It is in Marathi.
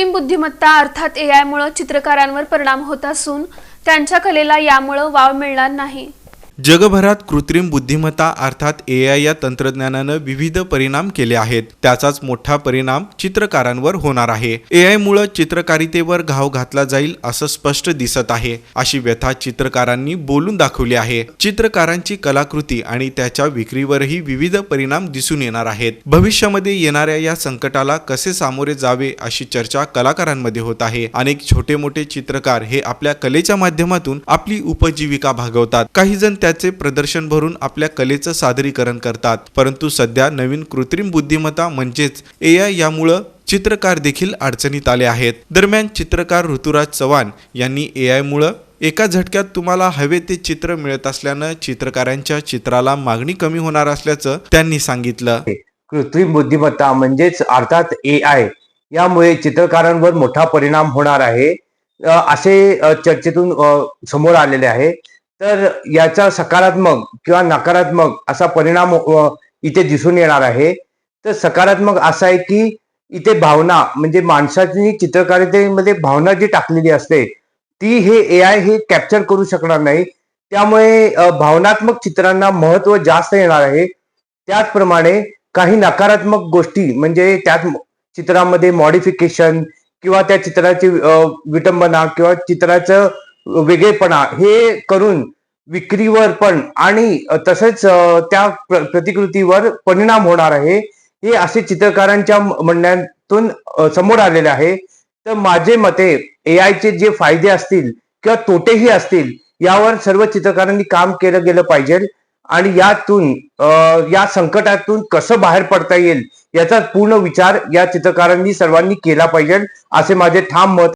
कृत्रिम बुद्धिमत्ता अर्थात ए आयमुळं चित्रकारांवर परिणाम होत असून त्यांच्या कलेला यामुळं वाव मिळणार नाही. जगभरात कृत्रिम बुद्धिमत्ता अर्थात ए आय या तंत्रज्ञानानं विविध परिणाम केले आहेत. त्याचाच मोठा परिणाम चित्रकारांवर होणार आहे. ए आय मुळे चित्रकारितेवर घाव घातला जाईल असं स्पष्ट दिसत आहे. अशी व्यथा चित्रकारांनी बोलून दाखवली आहे. चित्रकारांची कलाकृती आणि त्याच्या विक्रीवरही विविध परिणाम दिसून येणार आहेत. भविष्यामध्ये येणाऱ्या या संकटाला कसे सामोरे जावे अशी चर्चा कलाकारांमध्ये होत आहे. अनेक छोटे मोठे चित्रकार हे आपल्या कलेच्या माध्यमातून आपली उपजीविका भागवतात. काही जण त्याचे प्रदर्शन भरून आपल्या कलेचं सादरीकरण करतात. परंतु सध्या नवीन कृत्रिम बुद्धिमत्ता म्हणजेच ए आय यामुळं चित्रकार देखील अडचणीत आले आहेत. दरम्यान चित्रकार ऋतुराज चव्हाण यांनी ए आय मुळे एका झटक्यात तुम्हाला हवे ते चित्र मिळत असल्यानं चित्रकारांच्या चित्राला मागणी कमी होणार असल्याचं त्यांनी सांगितलं. कृत्रिम बुद्धिमत्ता म्हणजेच अर्थात ए आय यामुळे चित्रकारांवर मोठा परिणाम होणार आहे. असे चर्चेतून समोर आलेले आहे. तर याचा सकारात्मक किंवा नकारात्मक असा परिणाम इथे दिसून येणार आहे. तर सकारात्मक असा आहे की इथे भावना म्हणजे माणसाची चित्रकारितेमध्ये भावना जी टाकलेली असते ती हे ए आय हे कॅप्चर करू शकणार नाही. त्यामुळे भावनात्मक चित्रांना महत्त्व जास्त येणार आहे. त्याचप्रमाणे काही नकारात्मक गोष्टी म्हणजे त्यात चित्रामध्ये मॉडिफिकेशन किंवा त्या चित्राची विटंबना किंवा चित्राचं वेगळेपणा हे करून विक्रीवर पण आणि तसेच त्या प्र- प्रतिकृतीवर परिणाम होणार आहे हे असे चित्रकारांच्या म्हणण्यातून समोर आलेले आहे. तर माझे मते ए आयचे जे फायदे असतील किंवा तोटेही असतील यावर सर्व चित्रकारांनी काम केलं गेलं पाहिजे आणि यातून या संकटातून कसं बाहेर पडता येईल याचा पूर्ण विचार या चित्रकारांनी सर्वांनी केला पाहिजे असे माझे ठाम मत